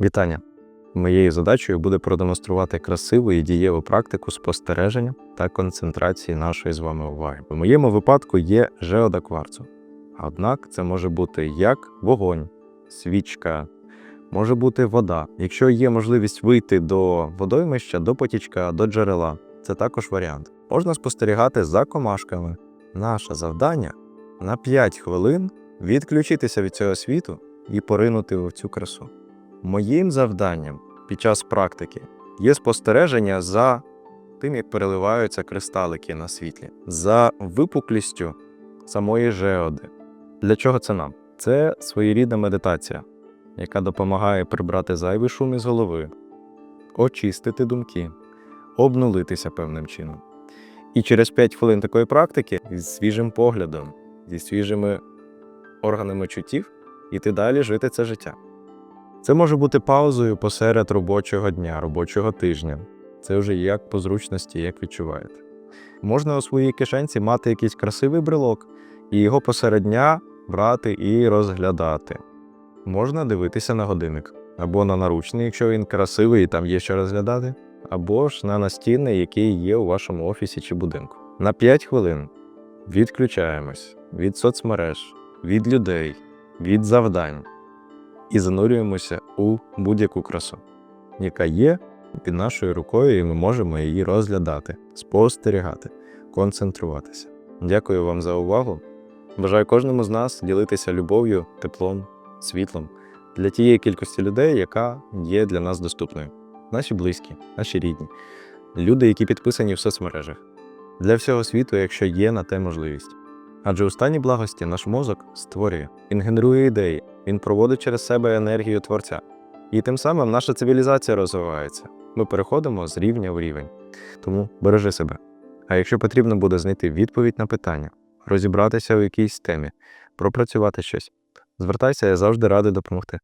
Вітання! Моєю задачею буде продемонструвати красиву і дієву практику спостереження та концентрації нашої з вами уваги. В моєму випадку є жеода кварцу. Однак це може бути як вогонь, свічка, може бути вода. Якщо є можливість вийти до водоймища, до потічка, до джерела, це також варіант. Можна спостерігати за комашками. Наше завдання на 5 хвилин відключитися від цього світу і поринути в цю красу. Моїм завданням під час практики є спостереження за тим, як переливаються кристалики на світлі, за випуклістю самої жеоди. Для чого це нам? Це своєрідна медитація, яка допомагає прибрати зайвий шум із голови, очистити думки, обнулитися певним чином. І через 5 хвилин такої практики зі свіжим поглядом, зі свіжими органами чуттів іти далі жити це життя. Це може бути паузою посеред робочого дня, робочого тижня. Це вже як по зручності, як відчуваєте. Можна у своїй кишенці мати якийсь красивий брелок і його посеред дня брати і розглядати. Можна дивитися на годинник або на наручний, якщо він красивий і там є що розглядати, або ж на настінний, який є у вашому офісі чи будинку. На 5 хвилин відключаємось від соцмереж, від людей, від завдань і занурюємося у будь-яку красу, яка є під нашою рукою, і ми можемо її розглядати, спостерігати, концентруватися. Дякую вам за увагу. Бажаю кожному з нас ділитися любов'ю, теплом, світлом для тієї кількості людей, яка є для нас доступною. Наші близькі, наші рідні, люди, які підписані в соцмережах, для всього світу, якщо є на те можливість. Адже у стані благості наш мозок створює, він генерує ідеї, він проводить через себе енергію творця. І тим самим наша цивілізація розвивається. Ми переходимо з рівня в рівень. Тому бережи себе. А якщо потрібно буде знайти відповідь на питання, розібратися у якійсь темі, пропрацювати щось, звертайся, я завжди радий допомогти.